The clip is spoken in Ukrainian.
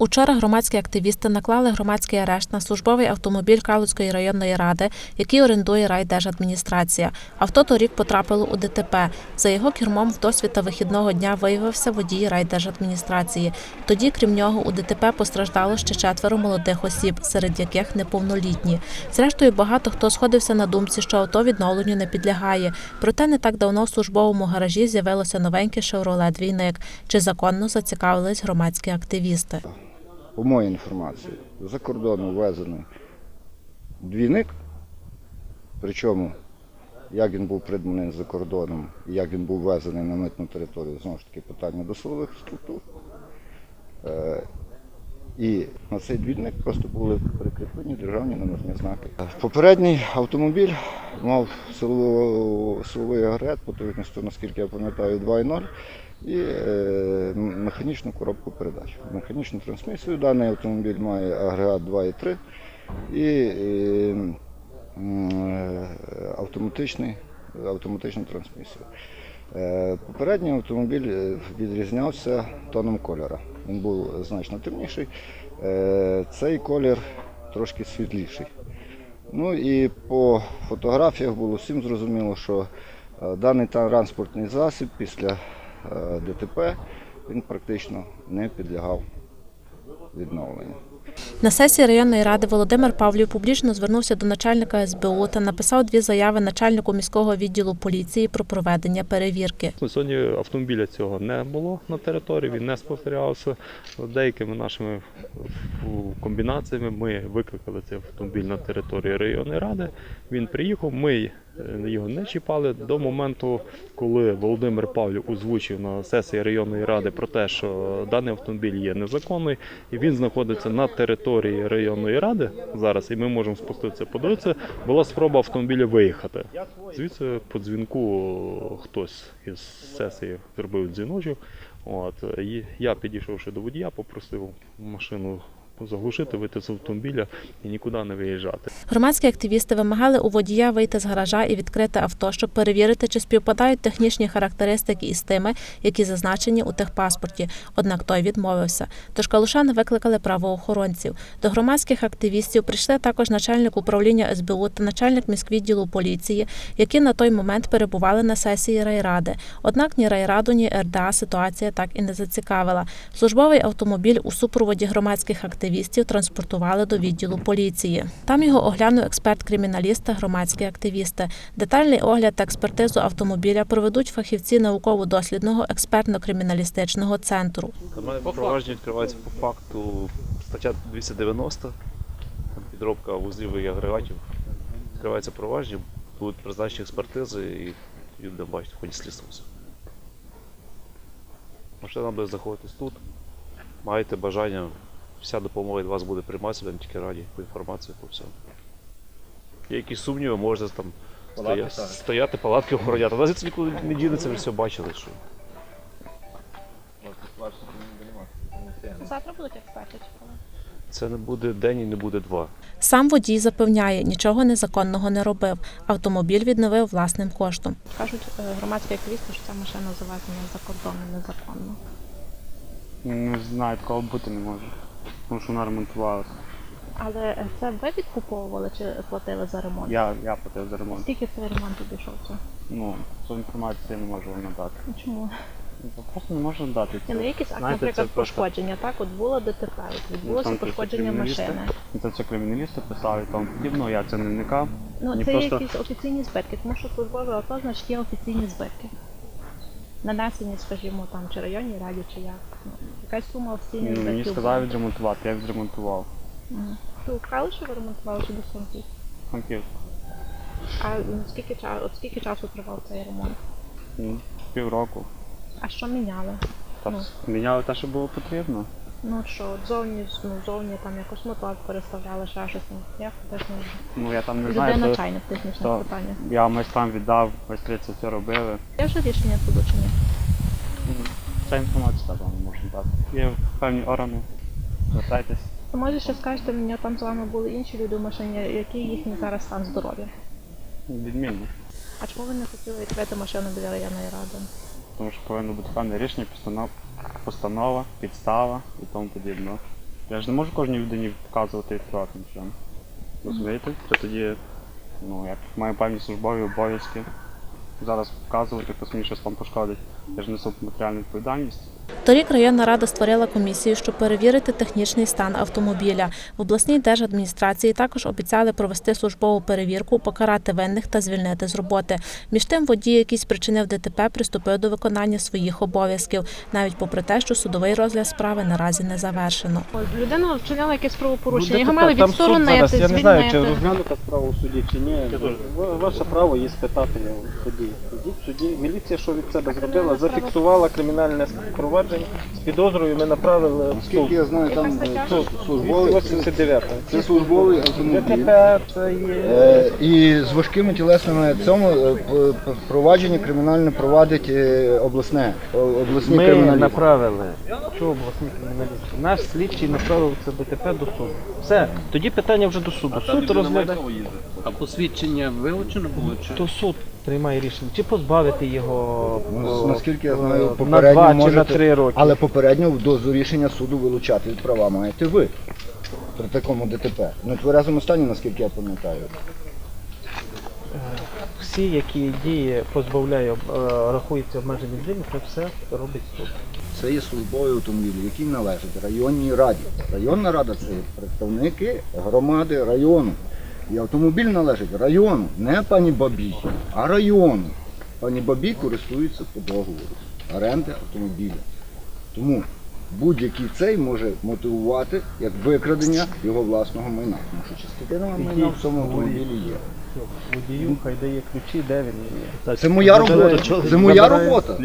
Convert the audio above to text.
Учора громадські активісти наклали громадський арешт на службовий автомобіль Калуцької районної ради, який орендує райдержадміністрація. Авто торік потрапило у ДТП. За його кермом в досвіта вихідного дня виявився водій райдержадміністрації. Тоді, крім нього, у ДТП постраждало ще четверо молодих осіб, серед яких неповнолітні. Зрештою, багато хто сходився на думці, що авто відновленню не підлягає. Проте не так давно в службовому гаражі з'явилося новеньке Chevrolet двійник. Чи законно зацікавились громадські активісти? По моїй інформації, за кордону ввезений двійник, причому як він був придбаний за кордоном і як він був ввезений на митну територію, знову ж таки питання до силових структур. Е, І на цей двійник просто були прикріплені державні номерні знаки. Попередній автомобіль мав силовий агрегат потужністю, наскільки я пам'ятаю, 2.0 і е, механічну коробку передач. Механічну трансмісію даний автомобіль має агрегат 2.3 і е, е, автоматичний, автоматичну трансмісію. Е, Попередній автомобіль е, відрізнявся тоном кольора. Він був значно темніший. Е, Цей колір трошки світліший. Ну і по фотографіях було всім зрозуміло, що е, даний транспортний засіб після ДТП він практично не підлягав відновленню. На сесії районної ради Володимир Павлів публічно звернувся до начальника СБУ та написав дві заяви начальнику міського відділу поліції про проведення перевірки. Ну, Сьогодні автомобіля цього не було на території, він не спостерігався. Деякими нашими комбінаціями ми викликали цей автомобіль на територію районної ради. Він приїхав, ми е, його не чіпали до моменту, коли Володимир Павлів озвучив на сесії районної ради про те, що даний автомобіль є незаконний, і він знаходиться на території районної ради зараз, і ми можемо спуститися подивитися. Була спроба автомобіля виїхати. Звідси по дзвінку хтось із сесії зробив дзвіночок. От я підійшовши до водія, попросив машину заглушити, вийти з автомобіля і нікуди не виїжджати. Громадські активісти вимагали у водія вийти з гаража і відкрити авто, щоб перевірити, чи співпадають технічні характеристики із тими, які зазначені у техпаспорті. Однак той відмовився. Тож калушани викликали правоохоронців. До громадських активістів прийшли також начальник управління СБУ та начальник міськвідділу поліції, які на той момент перебували на сесії райради. Однак ні райраду, ні РДА ситуація так і не зацікавила. Службовий автомобіль у супроводі громадських активістів транспортували до відділу поліції. Там його оглянув експерт-криміналіст та громадські активісти. Детальний огляд та експертизу автомобіля проведуть фахівці науково-дослідного експертно-криміналістичного центру. Кримінальне провадження відкривається по факту стаття 290, підробка вузлів і агрегатів. Відкривається провадження, будуть призначені експертизи і будемо бачити в ході слідства. Машина буде знаходитись тут. Маєте бажання, вся допомога від вас буде прийматися, будемо тільки раді по інформації по всьому. Є якісь сумніви, можете там стоя... стояти, палатки охороняти. Нас звідси нікуди не дінеться, ви все бачили. Що... Завтра будуть експерти чи коли? Це не буде день і не буде два. Сам водій запевняє, нічого незаконного не робив. Автомобіль відновив власним коштом. Кажуть е, громадські активісти, що ця машина завезена за кордоном незаконно. Не знаю, такого бути не може. Тому що вона ремонтувалася. Але це ви відкуповували чи платили за ремонт? Я, я платив за ремонт. Скільки цей ремонт обійшовся? Ну, цю інформацію я не можу вам надати. Ну, Чому? Ну, Просто не можу надати. Ні, ну якийсь акт, наприклад, це просто- пошкодження, так? От було ДТП, от відбулося Там пошкодження машини. Це все криміналісти писали і тому подібне, я це не вникав. Ну, Мені це просто- якісь офіційні збитки, тому що службове авто, значить, є офіційні збитки. Нанесені, скажімо, там, чи районній раді, чи як. Ну, якась сума офіційних Ну, мені сказали відремонтувати, я відремонтував. Мгм. Ви у Калиші ви ремонтували чи до Франків? Франків. А скільки часу, от скільки часу тривав цей ремонт? Ну, Півроку. А що міняли? Та Ну. міняли те, що було потрібно. Ну що, от зовні, ну, зовні там якось мотор переставляли, ще щось. Ну, як теж не Ну я там не Людина знаю, то, чайник технічне то питання. я майстрам віддав, майстри це все робили. Є вже рішення суду чи ні? Ця інформація так вам не можу дати. Є певні органи. Звертайтесь. То може ще скажете мені, там з вами були інші люди в машині, який їхній зараз стан здоров'я? Відмінно. А чому ви не хотіли відкрити машину біля районної ради? Тому що повинно бути певне рішення, постанова, постанова підстава і тому подібне. Я ж не можу кожній людині показувати відкривати нічого. Розумієте? Це тоді, ну, як маю певні службові обов'язки. Зараз показувати, хтось мені щось там пошкодить. Я ж несу матеріальну відповідальність. Торік районна рада створила комісію, щоб перевірити технічний стан автомобіля. В обласній держадміністрації також обіцяли провести службову перевірку, покарати винних та звільнити з роботи. Між тим, водій, який спричинив ДТП, приступив до виконання своїх обов'язків, навіть попри те, що судовий розгляд справи наразі не завершено. Людина вчинила якесь правопорушення, Ну, його мали відсторонити, зараз, Я не знаю, чи звільнити. розглянута справа у суді чи ні. Ваше право є спитати в суді. Суді. Міліція що від себе зробила? Зафіксувала кримінальне провадження з підозрою. Ми направили в суд. Скільки я знаю, там е, Суд службовий, це, 289. це службовий автомобіль. ДТП це є. Е, І з важкими тілесними цьому е, п- п- провадження кримінальне провадить е, обласне, о- обласні Ми направили. Що обласні криміналісти? Наш слідчий направив це ДТП до суду. Все, тоді питання вже до суду. Суд розглядає. А посвідчення вилучено було чи? То суд приймає рішення, чи позбавити його Ну, о, наскільки я е, знаю, на попередньо два чи на можете- три роки. Але попередньо до рішення суду вилучати від права маєте ви при такому ДТП. Ну, в тверезому стані, наскільки я пам'ятаю. Всі, які дії позбавляє, е, рахується обмеженим діям, це все робить суд. Це є службовий автомобіль, який належить районній раді. Районна рада це є представники громади району. І автомобіль належить району, не пані Бабі, а району. Пані Бабі користується по договору оренди автомобіля. Тому будь-який цей може мотивувати як викрадення його власного майна. Тому що частина майна в цьому автомобілі є. Водію хай дає ключі, де він є. Це моя робота. Це моя робота.